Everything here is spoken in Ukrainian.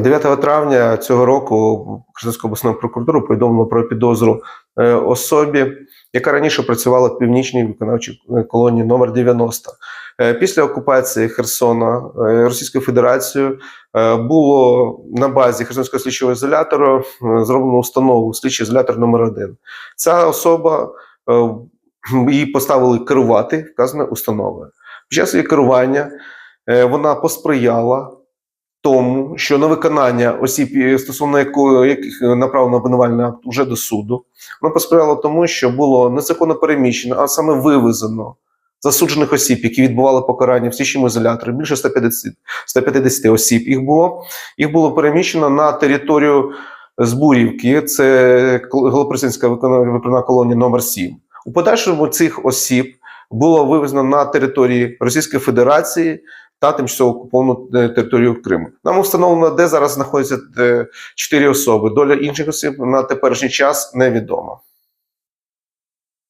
9 травня цього року Херсонську обласну прокуратуру повідомило про підозру е, особі, яка раніше працювала в північній виконавчій колонії номер 90. Е, Після окупації Херсона е, Російською Федерацією е, було на базі Херсонського слідчого ізолятору е, зроблено установу слідчий ізолятор номер 1 Ця особа е, її поставили керувати вказаною установою. Під час її керування е, вона посприяла тому, що на виконання осіб, е, стосовно якої яких направлено обвинувальний акт уже до суду, воно посприяло тому, що було незаконно переміщено, а саме вивезено засуджених осіб, які відбували покарання в слідчому ізоляторі, більше 150, 150 осіб їх було. Їх було переміщено на територію Збурівки, це Голоприсинська виправна колонія номер 7 У подальшому цих осіб було вивезено на території Російської Федерації та тимчасово окуповану е, територію Криму. Нам встановлено, де зараз знаходяться е, чотири особи. Доля інших осіб на теперішній час невідома.